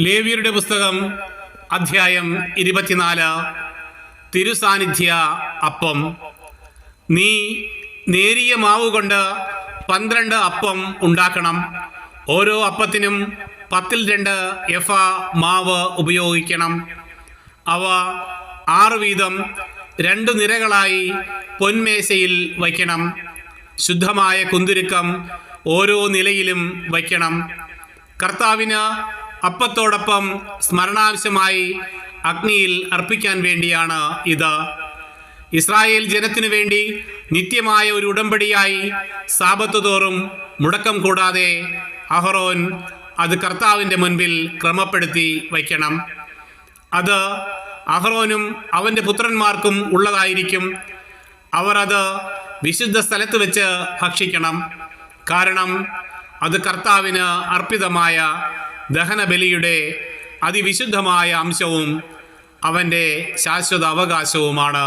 ലേവിയരുടെ പുസ്തകം അധ്യായം ഇരുപത്തിനാല്. തിരുസാന്നിധ്യ അപ്പം. നീ നേരിയ മാവ് കൊണ്ട് പന്ത്രണ്ട് അപ്പം ഉണ്ടാക്കണം. ഓരോ അപ്പത്തിനും പത്തിൽ രണ്ട് എഫ മാവ് ഉപയോഗിക്കണം. അവ ആറ് വീതം രണ്ട് നിരകളായി പൊന്മേശയിൽ വയ്ക്കണം. ശുദ്ധമായ കുന്തുരുക്കം ഓരോ നിലയിലും വയ്ക്കണം. കർത്താവിന് അപ്പത്തോടൊപ്പം സ്മരണാവശ്യമായി അഗ്നിയിൽ അർപ്പിക്കാൻ വേണ്ടിയാണ് ഇത്. ഇസ്രായേൽ ജനത്തിനു വേണ്ടി നിത്യമായ ഒരു ഉടമ്പടിയായി സാപത്ത് തോറും മുടക്കം കൂടാതെ അഹറോൻ അത് കർത്താവിന്റെ മുൻപിൽ ക്രമപ്പെടുത്തി വയ്ക്കണം. അത് അഹ്റോനും അവന്റെ പുത്രന്മാർക്കും ഉള്ളതായിരിക്കും. അവർ അത് വിശുദ്ധ സ്ഥലത്ത് വെച്ച് ഭക്ഷിക്കണം. കാരണം അത് കർത്താവിന് അർപ്പിതമായ ദഹനബലിയുടെ അതിവിശുദ്ധമായ അംശവും അവന്റെ ശാശ്വത അവകാശവുമാണ്.